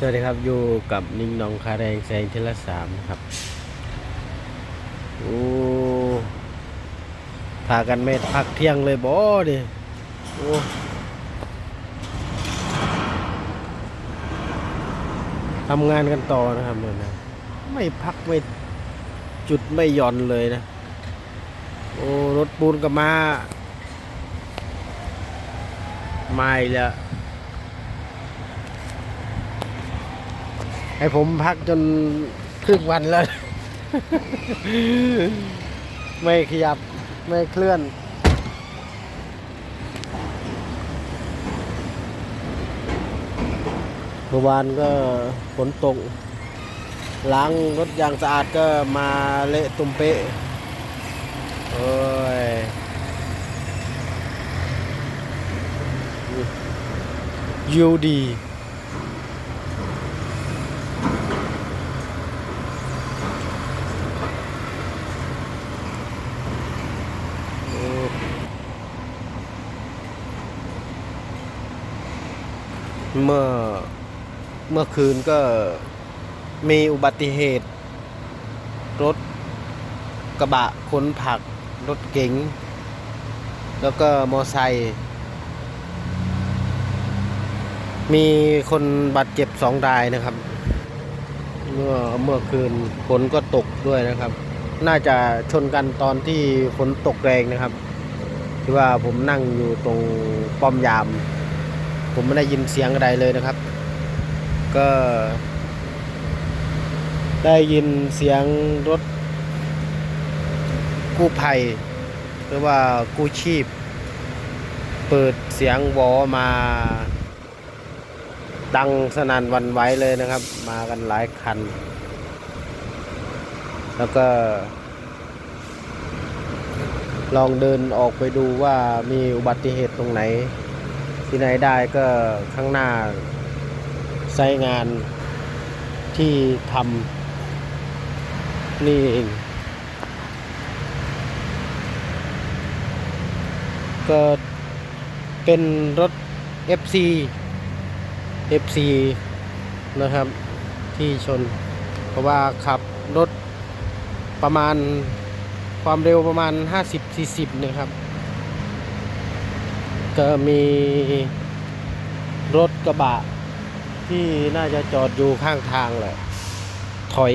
สวัสดีครับ อยู่กับนิ่งหนองคาแรงแสงเทละสามครับโอ้พากันไม่พักเที่ยงเลยบอดิโอ้ทำงานกันต่อนะครับเนี่ยนะไม่พักไม่จุดไม่หย่อนเลยนะ โอ้รถปูนก็มา มาอีกแล้ว ให้ผมพักจนครึ่งวันแล้ว ไม่ขยับไม่เคลื่อน เมื่อวานก็ฝนตกล้างรถอย่างสะอาดก็มาเละตุ่มเปะโอ้ยยูดี เมื่อเมื่อคืนก็มีอุบัติเหตุ รถกระบะขนผัก รถเก๋งแล้วก็มอไซค์มีคนบาดเจ็บสองรายนะครับ เมื่อเมื่อคืนฝนก็ตกด้วยนะครับ น่าจะชนกันตอนที่ฝนตกแรงนะครับ ที่ว่าผมนั่งอยู่ตรงป้อมยาม ผมไม่ได้ยินเสียงอะไรเลยนะครับ ก็ ได้ยินเสียงรถกู้ภัยหรือว่ากู้ชีพ เปิดเสียงวอมา ดังสนั่นวันไหวเลยนะครับ มากันหลายคัน แล้วก็ ลองเดินออกไปดูว่ามีอุบัติเหตุตรงไหน ที่ไหนได้ก็ข้างหน้าไซงานที่ทำนี่เอง ก็เป็นรถ FC FC นะครับที่ชน เพราะว่าขับรถประมาณความเร็วประมาณ 50-40 นะครับ ก็มีรถกระบะที่น่าจะจอดอยู่ข้างทางแหละ ถอย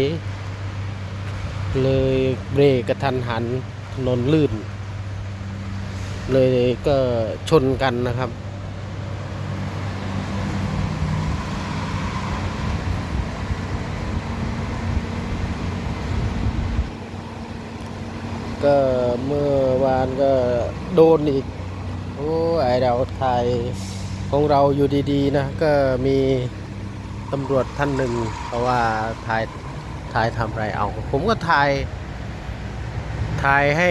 เลยเบรกกระทันหันถนนลื่น เลยก็ชนกันนะครับ ก็เมื่อวานก็โดนอีก อ้ไอเราถ่ายของเราอยู่ดีๆนะก็มีตำรวจท่านหนึ่งเพราะว่าถ่ายถ่ายทำอะไรเอา ผมก็ถ่ายถ่ายให้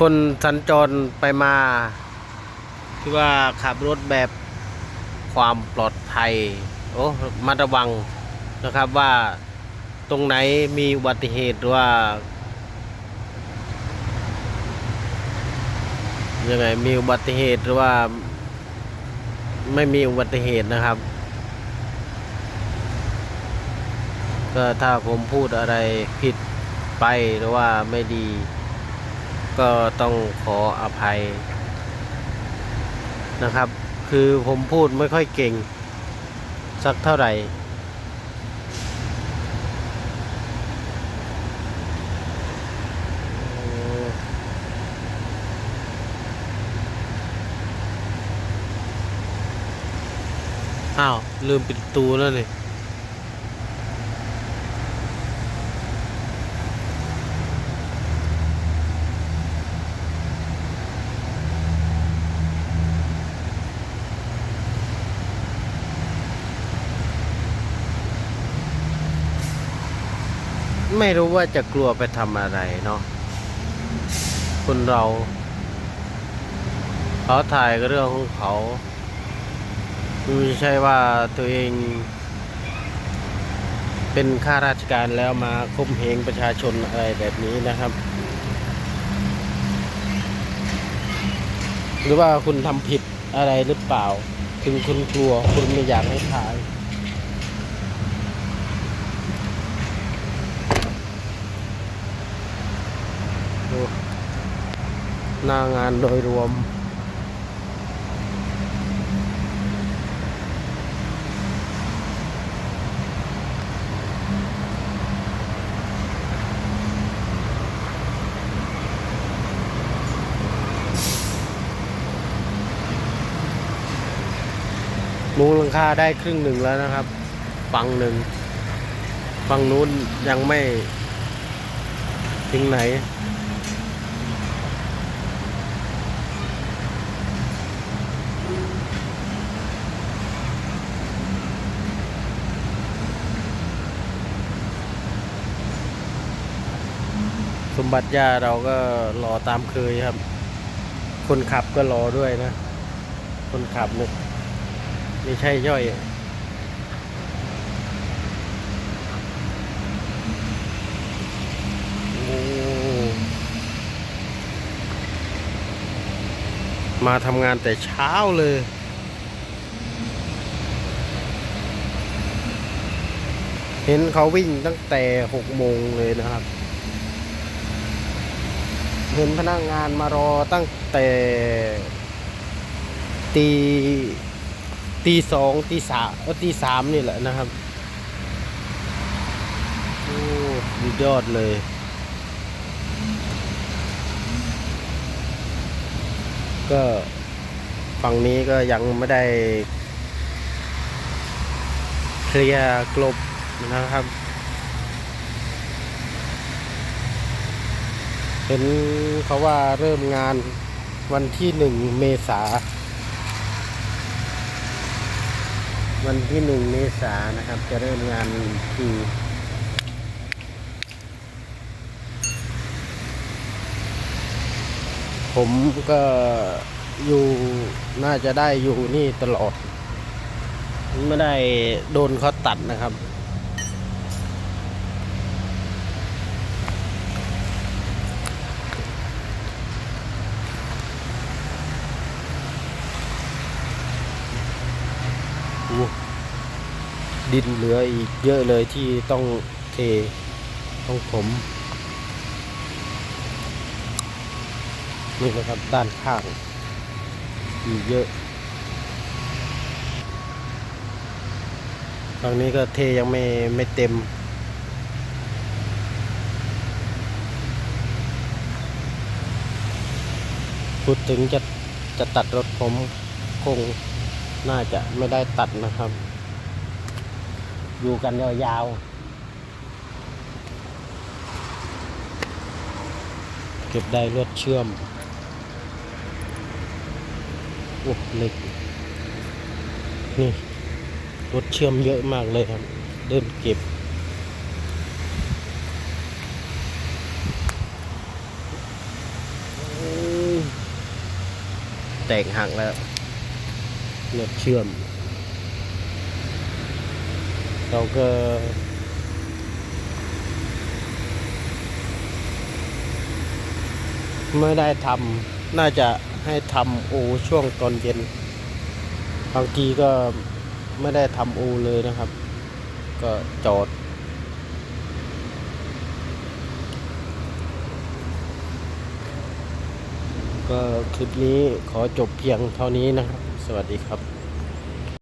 คนสัญจรไปมาที่ว่าขับรถแบบความปลอดภัยโอ้มาระวังนะครับว่าตรงไหนมีอุบัติเหตุหรือว่า ยังไงมีอุบัติเหตุหรือว่า ไม่มีอุบัติเหตุนะครับ ก็ถ้าผมพูดอะไรผิดไปหรือว่าไม่ดี ก็ต้องขออภัยนะครับ คือผมพูดไม่ค่อยเก่ง สักเท่าไหร่ อ้าว ลืมปิดตูแล้วนี่ไม่รู้ว่าจะกลัวไปทำอะไรเนาะคนเรา เขาถ่ายก็เรื่องของเขา ไม่ใช่ว่าตัวเอง เป็นข้าราชการแล้วมาข่มเหงประชาชนอะไรแบบนี้นะครับ หรือว่าคุณทำผิดอะไรหรือเปล่า ถึงคุณกลัวคุณไม่อยากให้ขายหน้างานโดยรวม มุงหลังคาได้ครึ่งหนึ่งแล้วนะครับ ฝั่งหนึ่งฝั่งนู้นยังไม่ถึงไหน สมบัติย่าเราก็รอตามเคยครับ คนขับก็รอด้วยนะ คนขับเนี่ย ไม่ใช่ย่อยมาทำงานแต่เช้าเลย เห็นเขาวิ่งตั้งแต่หกโมงเลยนะครับ เห็นพนักงานมารอตั้งแต่ตี ตีสองตีสามเออตีสามนี่แหละนะครับโอ้ดยอดเลยก็ฝั่งนี้ก็ยังไม่ได้เคลียร์กลบนะครับ เห็นเขาว่าเริ่มงานวันที่หนึ่งเมษา วันที่หนึ่งเมษานะครับ จะเริ่มงานที่ผมก็อยู่น่าจะได้อยู่นี่ตลอด ไม่ได้โดนเขาตัดนะครับ โอ้ ดินเหลืออีกเยอะเลยที่ต้องเทต้องถมนี่นะครับด้านข้างมีกเยอะตรงนี้ก็เทยังไม่ไม่เต็มพูดถึงจะจะตัดรถผมคงน่าจะไม่ได้ตัดนะครับ อยู่กันยาวๆเก็บได้ลวดเชื่อมโอ้เหล็กนี่รถเชื่อมเยอะมากเลยครับ เดินเก็บ แตกหักแล้วรถเชื่อม เราก็ไม่ได้ทำน่าจะให้ทำโอช่วงตอนเย็น บางทีก็ไม่ได้ทำโอเลยนะครับ ก็จอด ก็คลิปนี้ขอจบเพียงเท่านี้นะครับ สวัสดีครับ